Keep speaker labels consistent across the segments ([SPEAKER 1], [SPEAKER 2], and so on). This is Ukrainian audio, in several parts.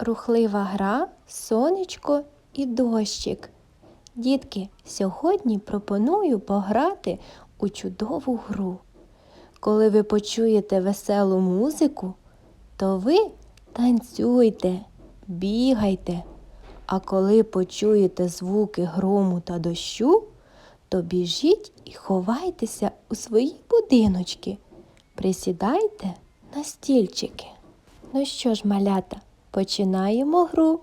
[SPEAKER 1] рухлива гра, сонечко і дощик. Дітки, сьогодні пропоную пограти у чудову гру. Коли ви почуєте веселу музику, то ви танцюйте, бігайте. А коли почуєте звуки грому та дощу, то біжіть і ховайтеся у свої будиночки. Присідайте на стільчики. Ну що ж, малята, починаємо гру.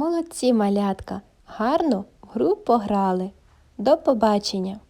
[SPEAKER 1] Молодці, малятка, гарно в гру пограли. До побачення!